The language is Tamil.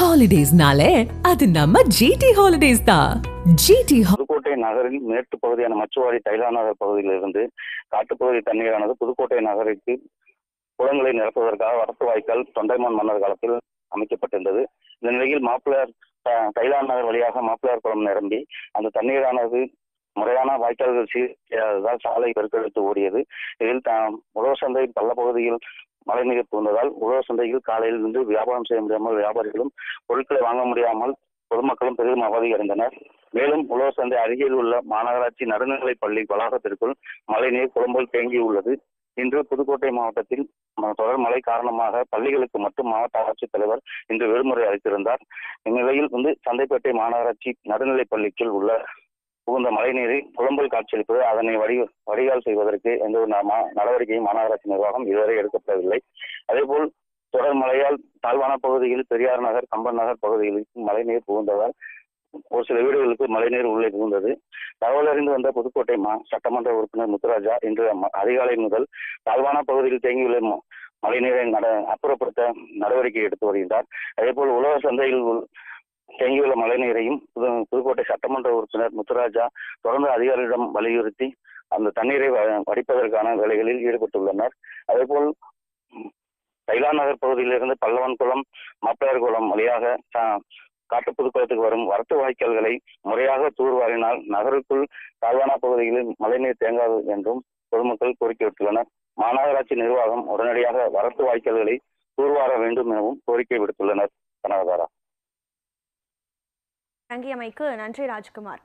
ஹாலிடேஸ்னாலே அது நம்ம ஜிடி ஹாலிடேஸ் தான். ஜிடி புதுக்கோட்டை நகரின் மேற்கு பகுதியான மச்சுவாடி தைலாநகர் பகுதியிலிருந்து காட்டுப்பகுதி தண்ணீரானது புதுக்கோட்டை நகருக்கு குளங்களை நிரப்புவதற்காக வரத்து வாய்க்கால் தொண்டைமான் மன்னர் காலத்தில் அமைக்கப்பட்டிருந்தது. இந்த நிலையில் மாப்பிள்ளையார் தைலான் நகர் வழியாக மாப்பிள்ளையார் குளம் நிரம்பி அந்த தண்ணீரானது முறையான வாய்க்கால்கள் சீர்தால் சாலை பெருக்கெடுத்து ஓடியது. இதில் உழவர் சந்தை மழை நீர் புகுந்ததால் உழவர் சந்தையில் காலையில் இருந்து வியாபாரம் செய்ய முடியாமல் வியாபாரிகளும் பொருட்களை வாங்க முடியாமல் பொதுமக்களும் பெரிதும் அவதியடைந்தனர் மேலும் உழவர் சந்தை அருகில் உள்ள மாநகராட்சி நடுநிலைப் பள்ளி வளாகத்திற்குள் மழைநீர் குளம்போல் தேங்கி உள்ளது. இன்று புதுக்கோட்டை மாவட்டத்தில் தொடர் மழை காரணமாக பள்ளிகளுக்கு மட்டும் மாவட்ட ஆட்சித்தலைவர் இன்று விடுமுறை அளித்திருந்தார் இந்நிலையில் வந்து சந்தைப்பேட்டை மாநகராட்சி நடுநிலைப் பள்ளிக்குள் உள்ள புகுந்த மழைநீரை குழம்பல் காட்சியளிப்பது அதனை வடி வடிகால் செய்வதற்கு எந்த ஒரு நடவடிக்கையும் மாநகராட்சி நிர்வாகம் இதுவரை எடுக்கப்படவில்லை. அதேபோல் தொடர் மழையால் தாழ்வான பகுதியில் பெரியார் நகர் கம்பன் நகர் பகுதிகளுக்கு மழைநீர் புகுந்ததால் ஒரு சில வீடுகளுக்கு மழைநீர் உள்ளே புகுந்தது. தகவல் அறிந்து வந்த புதுக்கோட்டை மா சட்டமன்ற உறுப்பினர் முத்துராஜா இன்று அதிகாலை முதல் தாழ்வான பகுதியில் தேங்கியுள்ள மழைநீரை நட அப்புறப்படுத்த நடவடிக்கை எடுத்து வருகின்றார். அதேபோல் உலக சந்தையில் தேங்கியுள்ள மழைநீரையும் புது- புதுக்கோட்டை சட்டமன்ற உறுப்பினர் முத்துராஜா தொடர்ந்து அதிகாரிகளிடம் வலியுறுத்தி அந்த தண்ணீரை வடிப்பதற்கான வேலைகளில் ஈடுபட்டுள்ளனர். அதேபோல் தைலா நகர் பகுதியிலிருந்து பல்லவன் குளம் மாப்பிளையார் குளம் வழியாக காட்டு காட்டுப்புதுக்குளத்துக்கு வரும் வரத்து வாய்க்கால்களை முறையாக தூர்வாரினால் நகருக்குள் தாழ்வான பகுதிகளில் மழைநீர் தேங்காது என்றும் பொதுமக்கள் கோரிக்கை விட்டுள்ளனர் மாநகராட்சி நிர்வாகம் உடனடியாக வரத்து வாய்க்கால்களை தூர்வார வேண்டும் எனவும் கோரிக்கை விடுத்துள்ளனர். கனகதாரா. வழங்கியமைக்கு நன்றி ராஜ்குமார்.